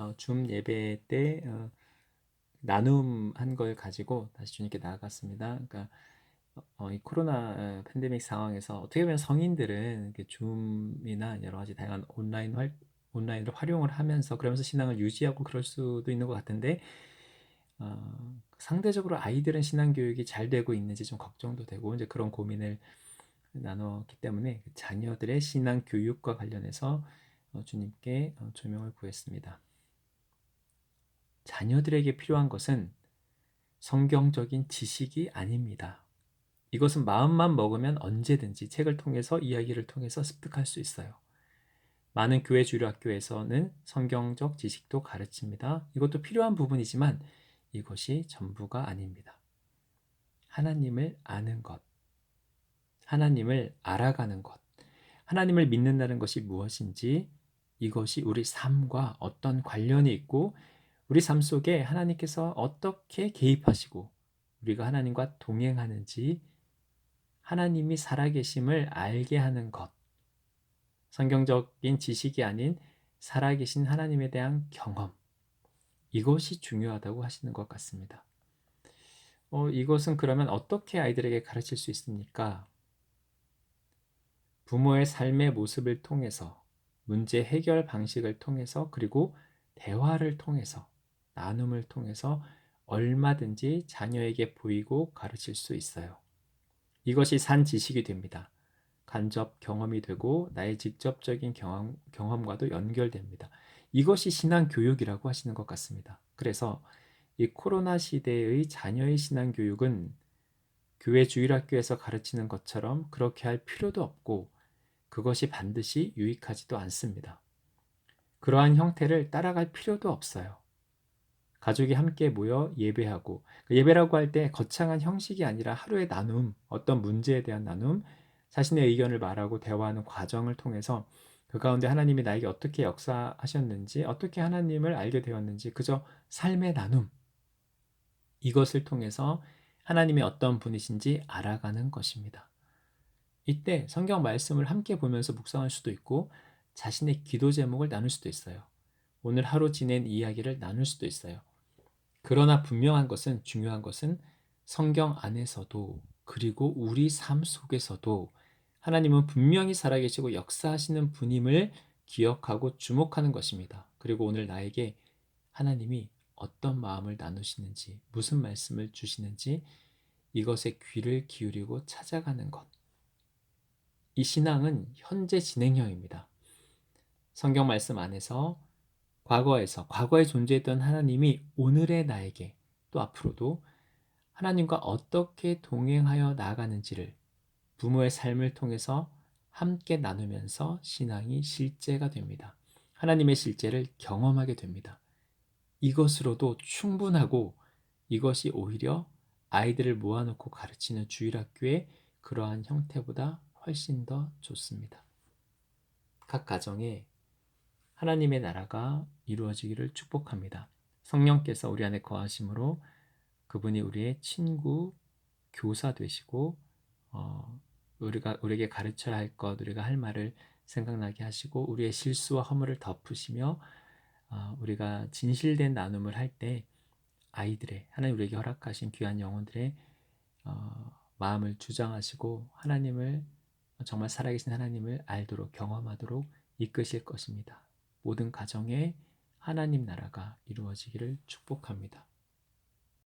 어, 줌 예배 때 어, 나눔한 걸 가지고 다시 주님께 나아갔습니다. 그러니까 어, 이 코로나 어, 팬데믹 상황에서 어떻게 보면 성인들은 줌이나 여러 가지 다양한 온라인 활, 온라인을 활용을 하면서 그러면서 신앙을 유지하고 그럴 수도 있는 것 같은데 어, 상대적으로 아이들은 신앙 교육이 잘 되고 있는지 좀 걱정도 되고 이제 그런 고민을 나눴기 때문에 자녀들의 신앙 교육과 관련해서 어, 주님께 어, 조명을 구했습니다. 자녀들에게 필요한 것은 성경적인 지식이 아닙니다. 이것은 마음만 먹으면 언제든지 책을 통해서 이야기를 통해서 습득할 수 있어요. 많은 교회 주류 학교에서는 성경적 지식도 가르칩니다. 이것도 필요한 부분이지만 이것이 전부가 아닙니다. 하나님을 아는 것, 하나님을 알아가는 것, 하나님을 믿는다는 것이 무엇인지 이것이 우리 삶과 어떤 관련이 있고 우리 삶 속에 하나님께서 어떻게 개입하시고 우리가 하나님과 동행하는지 하나님이 살아계심을 알게 하는 것. 성경적인 지식이 아닌 살아계신 하나님에 대한 경험. 이것이 중요하다고 하시는 것 같습니다. 어, 이것은 그러면 어떻게 아이들에게 가르칠 수 있습니까? 부모의 삶의 모습을 통해서, 문제 해결 방식을 통해서, 그리고 대화를 통해서, 나눔을 통해서 얼마든지 자녀에게 보이고 가르칠 수 있어요. 이것이 산 지식이 됩니다. 간접 경험이 되고 나의 직접적인 경험, 경험과도 연결됩니다. 이것이 신앙 교육이라고 하시는 것 같습니다. 그래서 이 코로나 시대의 자녀의 신앙 교육은 교회 주일학교에서 가르치는 것처럼 그렇게 할 필요도 없고 그것이 반드시 유익하지도 않습니다. 그러한 형태를 따라갈 필요도 없어요. 가족이 함께 모여 예배하고 그 예배라고 할 때 거창한 형식이 아니라 하루의 나눔, 어떤 문제에 대한 나눔, 자신의 의견을 말하고 대화하는 과정을 통해서 그 가운데 하나님이 나에게 어떻게 역사하셨는지, 어떻게 하나님을 알게 되었는지 그저 삶의 나눔 이것을 통해서 하나님이 어떤 분이신지 알아가는 것입니다. 이때 성경 말씀을 함께 보면서 묵상할 수도 있고 자신의 기도 제목을 나눌 수도 있어요. 오늘 하루 지낸 이야기를 나눌 수도 있어요. 그러나 분명한 것은 중요한 것은 성경 안에서도 그리고 우리 삶 속에서도 하나님은 분명히 살아계시고 역사하시는 분임을 기억하고 주목하는 것입니다. 그리고 오늘 나에게 하나님이 어떤 마음을 나누시는지, 무슨 말씀을 주시는지 이것에 귀를 기울이고 찾아가는 것. 이 신앙은 현재 진행형입니다. 성경 말씀 안에서 과거에서 과거에 존재했던 하나님이 오늘의 나에게 또 앞으로도 하나님과 어떻게 동행하여 나아가는지를 부모의 삶을 통해서 함께 나누면서 신앙이 실제가 됩니다. 하나님의 실제를 경험하게 됩니다. 이것으로도 충분하고 이것이 오히려 아이들을 모아놓고 가르치는 주일학교의 그러한 형태보다 훨씬 더 좋습니다. 각 가정에 하나님의 나라가 이루어지기를 축복합니다. 성령께서 우리 안에 거하심으로 그분이 우리의 친구, 교사 되시고 어, 우리가 우리에게 가르쳐야 할 것, 우리가 할 말을 생각나게 하시고 우리의 실수와 허물을 덮으시며 어, 우리가 진실된 나눔을 할 때 아이들의 하나님 우리에게 허락하신 귀한 영혼들의 어, 마음을 주장하시고 하나님을 정말 살아계신 하나님을 알도록 경험하도록 이끄실 것입니다. 모든 가정에 하나님 나라가 이루어지기를 축복합니다.